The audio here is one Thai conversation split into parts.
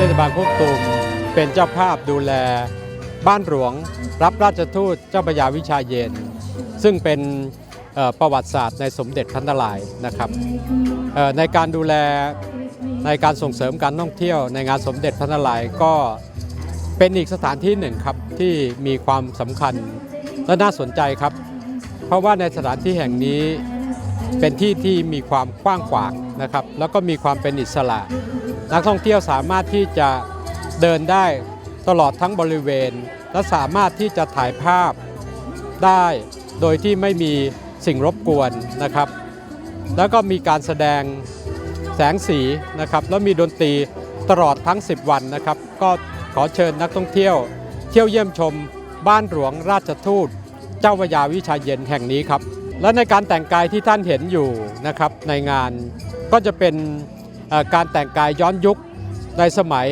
เทศบาลควบตูมเป็นเจ้าภาพดูแล บ้านหลวง รับราชทูตเจ้าพระยาวิชาเยนซึ่งเป็นประวัติศาสตร์ในสมเด็จพระนารายนะครับในการดูแลในการส่งเสริมการท่องเที่ยวในงานสมเด็จพระนารายก็เป็นอีกสถานที่หนึ่งครับที่มีความสำคัญและน่าสนใจครับ เพราะว่าในสถานที่แห่งนี้เป็นที่ที่มีความกว้างขวางนะครับ แล้วก็มีความเป็นอิสระ นักท่องเที่ยวสามารถที่จะเดินได้ตลอดทั้งบริเวณ และสามารถที่จะถ่ายภาพได้โดยที่ไม่มีสิ่งรบกวนนะครับ แล้วก็มีการแสดงแสงสีนะครับ แล้วมีดนตรีตลอดทั้ง 10 วันนะครับ ก็ขอเชิญนักท่องเที่ยว เที่ยวเยี่ยมชมบ้านหลวงราชทูต เจ้าพยาวิชาเย็นแห่งนี้ครับ และในการแต่งกายที่ท่านเห็นอยู่นะครับในงานก็จะเป็น การแต่งกายย้อนยุคในสมัย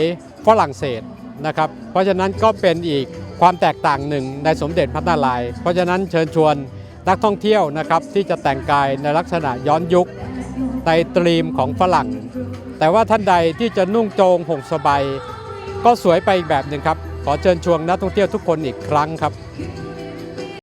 ฝรั่งเศสนะครับ เพราะฉะนั้นก็เป็นอีกความแตกต่างหนึ่งในสมเด็จพระนารายณ์เพราะฉะนั้นเชิญชวนนักท่องเที่ยวนะครับที่จะแต่งกายในลักษณะย้อนยุคในตรีมของฝรั่ง แต่ว่าท่านใดที่จะนุ่งโจงห่มสบายก็สวยไปอีกแบบหนึ่งครับ ขอเชิญชวนนักท่องเที่ยวทุกคนอีกครั้งครับ